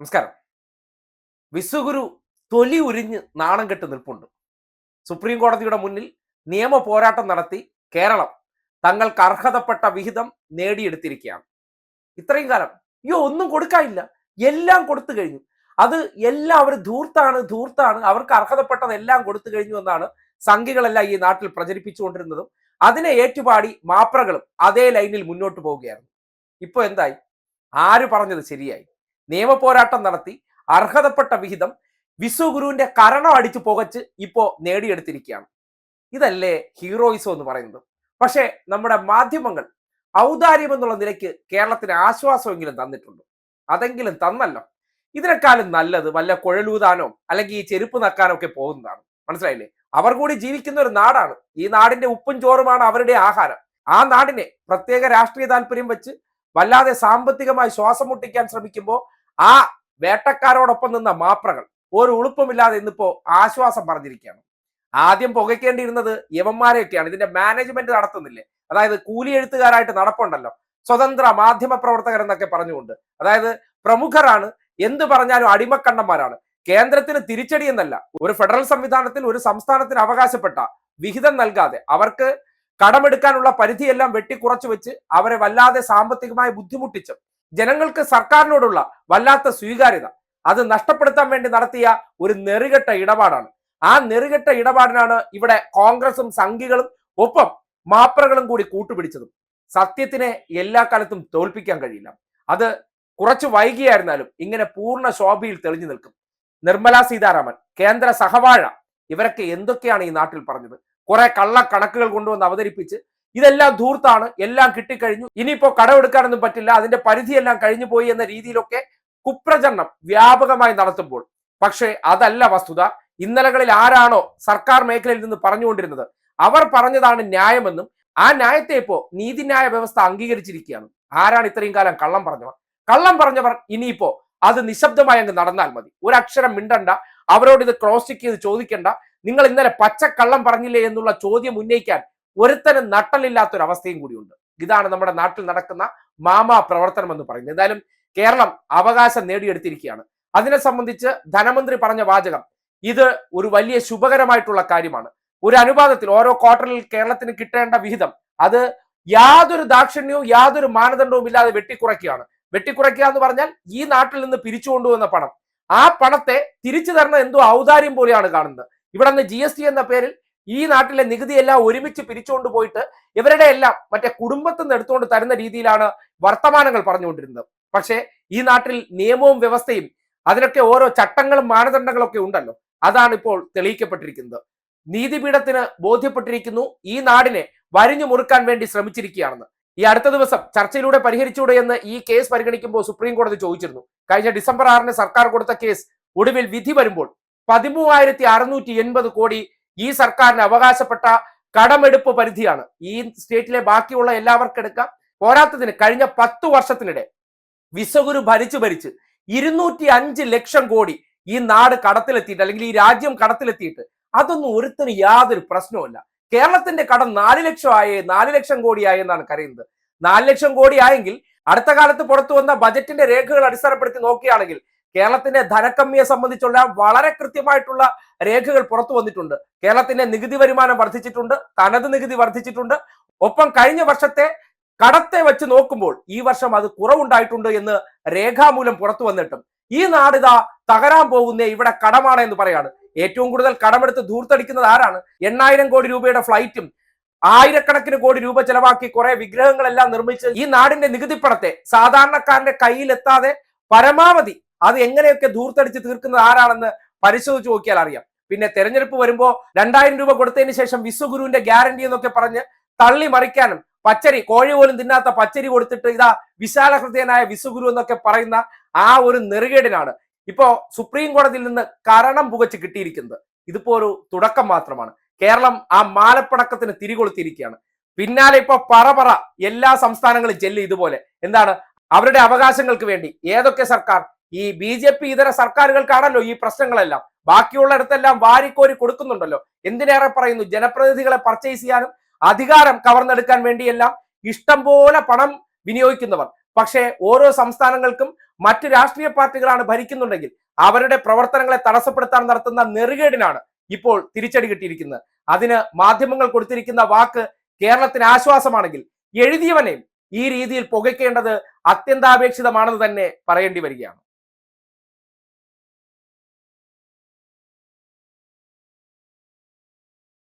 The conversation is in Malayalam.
നമസ്കാരം. വിശ്വഗുരു തൊലി ഉരിഞ്ഞ് നാണം കെട്ട് നിൽപ്പുണ്ട്. സുപ്രീം കോടതിയുടെ മുന്നിൽ നിയമ പോരാട്ടം നടത്തി കേരളം തങ്ങൾക്ക് അർഹതപ്പെട്ട വിഹിതം നേടിയെടുത്തിരിക്കുകയാണ്. ഇത്രയും കാലം അയ്യോ ഒന്നും കൊടുക്കാനില്ല. എല്ലാം കൊടുത്തു കഴിഞ്ഞു. അത് എല്ലാം അവർ ധൂർത്താണ് ധൂർത്താണ്. അവർക്ക് അർഹതപ്പെട്ടതെല്ലാം കൊടുത്തു കഴിഞ്ഞു എന്നാണ് സംഖ്യകളെല്ലാം ഈ നാട്ടിൽ പ്രചരിപ്പിച്ചുകൊണ്ടിരുന്നതും. അതിനെ ഏറ്റുപാടി മാപ്രകളും അതേ ലൈനിൽ മുന്നോട്ട് പോവുകയായിരുന്നു. ഇപ്പോൾ എന്തായി? ആര് പറഞ്ഞത് ശരിയായി? നിയമ പോരാട്ടം നടത്തി അർഹതപ്പെട്ട വിഹിതം വിശ്വഗുരുവിന്റെ കരണം അടിച്ചു പുകച്ച് ഇപ്പോ നേടിയെടുത്തിരിക്കുകയാണ്. ഇതല്ലേ ഹീറോയിസം എന്ന് പറയുന്നത്. പക്ഷേ നമ്മുടെ മാധ്യമങ്ങൾ ഔദാര്യം എന്നുള്ള നിലയ്ക്ക് കേരളത്തിന് ആശ്വാസമെങ്കിലും തന്നിട്ടുണ്ട്. അതെങ്കിലും തന്നല്ലോ. ഇതിനേക്കാളും നല്ലത് വല്ല കുഴലൂതാനോ അല്ലെങ്കിൽ ഈ ചെരുപ്പ് നക്കാനോ ഒക്കെ പോകുന്നതാണ്. മനസ്സിലായില്ലേ? അവർ കൂടി ജീവിക്കുന്ന ഒരു നാടാണ്. ഈ നാടിന്റെ ഉപ്പും ചോറുമാണ് അവരുടെ ആഹാരം. ആ നാടിനെ പ്രത്യേക രാഷ്ട്രീയ താല്പര്യം വെച്ച് വല്ലാതെ സാമ്പത്തികമായി ശ്വാസം മുട്ടിക്കാൻ ശ്രമിക്കുമ്പോൾ ആ വേട്ടക്കാരോടൊപ്പം നിന്ന മാപ്രകൾ ഒരു ഉളുപ്പമില്ലാതെ ഇന്നിപ്പോ ആശ്വാസം പറഞ്ഞിരിക്കുകയാണ്. ആദ്യം പുകയ്ക്കേണ്ടിയിരുന്നത് യവന്മാരെയൊക്കെയാണ്. ഇതിന്റെ മാനേജ്മെന്റ് നടത്തുന്നില്ലേ? അതായത് കൂലി എഴുത്തുകാരായിട്ട് നടപ്പുണ്ടല്ലോ. സ്വതന്ത്ര മാധ്യമ പ്രവർത്തകർ എന്നൊക്കെ പറഞ്ഞുകൊണ്ട്. അതായത് പ്രമുഖരാണ്. എന്ത് പറഞ്ഞാലും അടിമക്കണ്ണന്മാരാണ്. കേന്ദ്രത്തിന് തിരിച്ചടി എന്നല്ല. ഒരു ഫെഡറൽ സംവിധാനത്തിൽ ഒരു സംസ്ഥാനത്തിന് അവകാശപ്പെട്ട വിഹിതം നൽകാതെ അവർക്ക് കടമെടുക്കാനുള്ള പരിധിയെല്ലാം വെട്ടിക്കുറച്ചു വെച്ച് അവരെ വല്ലാതെ സാമ്പത്തികമായി ബുദ്ധിമുട്ടിച്ച് ജനങ്ങൾക്ക് സർക്കാരിനോടുള്ള വല്ലാത്ത സ്വീകാര്യത. അത് നഷ്ടപ്പെടുത്താൻ വേണ്ടി നടത്തിയ ഒരു നെറുകെട്ട ഇടപാടാണ്. ആ നെറുകെട്ട ഇടപാടിനാണ് ഇവിടെ കോൺഗ്രസും സംഘികളും ഒപ്പം മാപ്രകളും കൂടി കൂട്ടുപിടിച്ചതും. സത്യത്തിനെ എല്ലാ കാലത്തും തോൽപ്പിക്കാൻ കഴിയില്ല. അത് കുറച്ച് വൈകിയായിരുന്നാലും ഇങ്ങനെ പൂർണ ശോഭയിൽ തെളിഞ്ഞു നിൽക്കും. നിർമ്മല സീതാരാമൻ കേന്ദ്ര സഹവാഴ ഇവരൊക്കെ എന്തൊക്കെയാണ് ഈ നാട്ടിൽ പറഞ്ഞത്? കുറെ കള്ള കണക്കുകൾ കൊണ്ടുവന്ന് അവതരിപ്പിച്ച് ഇതെല്ലാം ധൂർത്താണ് എല്ലാം കിട്ടിക്കഴിഞ്ഞു. ഇനിയിപ്പോ കടമെടുക്കാനൊന്നും പറ്റില്ല. അതിന്റെ പരിധിയെല്ലാം കഴിഞ്ഞു പോയി എന്ന രീതിയിലൊക്കെ കുപ്രചരണം വ്യാപകമായി നടത്തുമ്പോൾ. പക്ഷേ അതല്ല വസ്തുത. ഇന്നലകളിൽ ആരാണോ സർക്കാർ മേഖലയിൽ നിന്ന് പറഞ്ഞുകൊണ്ടിരുന്നത്? അവർ പറഞ്ഞതാണ് ന്യായമെന്നും ആ ന്യായത്തെ ഇപ്പോ നീതിന്യായ വ്യവസ്ഥ അംഗീകരിച്ചിരിക്കുകയാണ്. ആരാണ് ഇത്രയും കാലം കള്ളം പറഞ്ഞവർ? കള്ളം പറഞ്ഞവർ ഇനിയിപ്പോ അത് നിശബ്ദമായി അങ്ങ് നടന്നാൽ മതി. ഒരു അക്ഷരം മിണ്ടണ്ട. അവരോട് ഇത് ക്രോസ് ചെക്ക് ചെയ്ത് ചോദിക്കണ്ട. നിങ്ങൾ ഇന്നലെ പച്ച കള്ളം പറഞ്ഞില്ലേ എന്നുള്ള ചോദ്യം ഉന്നയിക്കാൻ ഒരുത്തനും നട്ടലില്ലാത്തൊരവസ്ഥയും കൂടിയുണ്ട്. ഇതാണ് നമ്മുടെ നാട്ടിൽ നടക്കുന്ന മാമാ പ്രവർത്തനം എന്ന് പറയുന്നത്. എന്തായാലും കേരളം അവകാശം നേടിയെടുത്തിരിക്കുകയാണ്. അതിനെ സംബന്ധിച്ച് ധനമന്ത്രി പറഞ്ഞ വാചകം ഇത് ഒരു വലിയ ശുഭകരമായിട്ടുള്ള കാര്യമാണ്. ഒരു അനുപാതത്തിൽ ഓരോ ക്വാർട്ടറിൽ കേരളത്തിന് കിട്ടേണ്ട വിഹിതം അത് യാതൊരു ദാക്ഷിണ്യവും യാതൊരു മാനദണ്ഡവും ഇല്ലാതെ വെട്ടിക്കുറയ്ക്കുകയാണ്. വെട്ടിക്കുറയ്ക്കുക എന്ന് പറഞ്ഞാൽ ഈ നാട്ടിൽ നിന്ന് പിരിച്ചു കൊണ്ടുവന്ന പണം. ആ പണത്തെ തിരിച്ചു തരുന്ന എന്തോ ഔദാര്യം പോലെയാണ് കാണുന്നത്. ഇവിടെ നിന്ന് ജി എന്ന പേരിൽ ഈ നാട്ടിലെ നികുതി എല്ലാം ഒരുമിച്ച് പിരിച്ചുകൊണ്ട് പോയിട്ട് ഇവരുടെ എല്ലാം മറ്റേ കുടുംബത്തിൽ നിന്ന് എടുത്തുകൊണ്ട് തരുന്ന രീതിയിലാണ് വർത്തമാനങ്ങൾ പറഞ്ഞുകൊണ്ടിരുന്നത്. പക്ഷേ ഈ നാട്ടിൽ നിയമവും വ്യവസ്ഥയും അതിനൊക്കെ ഓരോ ചട്ടങ്ങളും മാനദണ്ഡങ്ങളും ഒക്കെ ഉണ്ടല്ലോ. അതാണ് ഇപ്പോൾ തെളിയിക്കപ്പെട്ടിരിക്കുന്നത്. നീതിപീഠത്തിന് ബോധ്യപ്പെട്ടിരിക്കുന്നു ഈ നാടിനെ വരിഞ്ഞു മുറുക്കാൻ വേണ്ടി ശ്രമിച്ചിരിക്കുകയാണെന്ന്. ഈ അടുത്ത ദിവസം ചർച്ചയിലൂടെ പരിഹരിച്ചൂടെ എന്ന് ഈ കേസ് പരിഗണിക്കുമ്പോൾ സുപ്രീം കോടതി ചോദിച്ചിരുന്നു. കഴിഞ്ഞ ഡിസംബർ ആറിന് സർക്കാർ കൊടുത്ത കേസ് ഒടുവിൽ വിധി വരുമ്പോൾ പതിമൂവായിരത്തി അറുന്നൂറ്റി എൺപത് കോടി ഈ സർക്കാരിന് അവകാശപ്പെട്ട കടമെടുപ്പ് പരിധിയാണ്. ഈ സ്റ്റേറ്റിലെ ബാക്കിയുള്ള എല്ലാവർക്കും എടുക്കാം. പോരാത്തതിന് കഴിഞ്ഞ പത്തു വർഷത്തിനിടെ വിശ്വഗുരു ഭരിച്ചു ഭരിച്ച് ഇരുന്നൂറ്റി അഞ്ച് ലക്ഷം കോടി ഈ നാട് കടത്തിലെത്തിയിട്ട് അല്ലെങ്കിൽ ഈ രാജ്യം കടത്തിലെത്തിയിട്ട് അതൊന്നും ഒരുത്തിന് യാതൊരു പ്രശ്നവുമില്ല കേരളത്തിന്റെ കടം നാല് ലക്ഷം ആയേ നാല് ലക്ഷം കോടിയായി എന്നാണ് കരയുന്നത്. നാല് ലക്ഷം കോടി ആയെങ്കിൽ അടുത്ത കാലത്ത് പുറത്തു വന്ന ബജറ്റിന്റെ രേഖകൾ അടിസ്ഥാനപ്പെടുത്തി നോക്കുകയാണെങ്കിൽ കേരളത്തിന്റെ ധനക്കമ്മിയെ സംബന്ധിച്ചുള്ള വളരെ കൃത്യമായിട്ടുള്ള രേഖകൾ പുറത്തു വന്നിട്ടുണ്ട്. കേരളത്തിന്റെ നികുതി വരുമാനം വർദ്ധിച്ചിട്ടുണ്ട് തനത് നികുതി വർദ്ധിച്ചിട്ടുണ്ട്. ഒപ്പം കഴിഞ്ഞ വർഷത്തെ കടത്തെ വെച്ച് നോക്കുമ്പോൾ ഈ വർഷം അത് കുറവുണ്ടായിട്ടുണ്ട് എന്ന് രേഖാമൂലം പുറത്തു വന്നിട്ടും. ഈ നാടിതാ തകരാൻ പോകുന്ന ഇവിടെ കടമാണ് എന്ന് പറയാണ്. ഏറ്റവും കൂടുതൽ കടമെടുത്ത് ധൂർത്തടിക്കുന്നത് ആരാണ്? എണ്ണായിരം കോടി രൂപയുടെ ഫ്ലൈറ്റും ആയിരക്കണക്കിന് കോടി രൂപ ചെലവാക്കി കുറെ വിഗ്രഹങ്ങളെല്ലാം നിർമ്മിച്ച് ഈ നാടിന്റെ നികുതിപ്പണത്തെ സാധാരണക്കാരന്റെ കയ്യിലെത്താതെ പരമാവധി അത് എങ്ങനെയൊക്കെ ധൂർത്തടിച്ച് തീർക്കുന്നത് ആരാണെന്ന് പരിശോധിച്ച് നോക്കിയാൽ അറിയാം. പിന്നെ തെരഞ്ഞെടുപ്പ് വരുമ്പോ രണ്ടായിരം രൂപ കൊടുത്തതിന് ശേഷം വിശ്വഗുരുവിന്റെ ഗ്യാരണ്ടി എന്നൊക്കെ പറഞ്ഞ് തള്ളി മറിക്കാനും പച്ചരി കോഴി പോലും തിന്നാത്ത പച്ചരി കൊടുത്തിട്ട് ഇതാ വിശാല ഹൃദയനായ വിശ്വഗുരു എന്നൊക്കെ പറയുന്ന ആ ഒരു നെറുകേടിനാണ്. ഇപ്പോ സുപ്രീം കോടതിയിൽ നിന്ന് കരണം പുകച്ച് കിട്ടിയിരിക്കുന്നത്. ഇതിപ്പോ ഒരു തുടക്കം മാത്രമാണ്. കേരളം ആ മാലപ്പടക്കത്തിന് തിരികൊളുത്തിയിരിക്കുകയാണ്. പിന്നാലെ ഇപ്പൊ പറ പറ എല്ലാ സംസ്ഥാനങ്ങളും ചെല്ലി ഇതുപോലെ. എന്താണ്? അവരുടെ അവകാശങ്ങൾക്ക് വേണ്ടി ഏതൊക്കെ സർക്കാർ ഈ ബി ജെ പി ഇതര സർക്കാരുകൾക്കാണല്ലോ ഈ പ്രശ്നങ്ങളെല്ലാം. ബാക്കിയുള്ളിടത്തെല്ലാം വാരിക്കോരി കൊടുക്കുന്നുണ്ടല്ലോ. എന്തിനേറെ പറയുന്നു? ജനപ്രതിനിധികളെ പർച്ചേസ് ചെയ്യാനും അധികാരം കവർന്നെടുക്കാൻ വേണ്ടിയെല്ലാം ഇഷ്ടം പോലെ പണം വിനിയോഗിക്കുന്നവർ. പക്ഷേ ഓരോ സംസ്ഥാനങ്ങൾക്കും മറ്റു രാഷ്ട്രീയ പാർട്ടികളാണ് ഭരിക്കുന്നുണ്ടെങ്കിൽ അവരുടെ പ്രവർത്തനങ്ങളെ തടസ്സപ്പെടുത്താൻ നടത്തുന്ന നെറുകേടിനാണ് ഇപ്പോൾ തിരിച്ചടി കിട്ടിയിരിക്കുന്നത്. അതിന് മാധ്യമങ്ങൾ കൊടുത്തിരിക്കുന്ന വാക്ക് കേരളത്തിന് ആശ്വാസമാണെങ്കിൽ എഴുതിയവനെയും ഈ രീതിയിൽ പുകയ്ക്കേണ്ടത് അത്യന്താപേക്ഷിതമാണെന്ന് തന്നെ പറയേണ്ടി വരികയാണ്.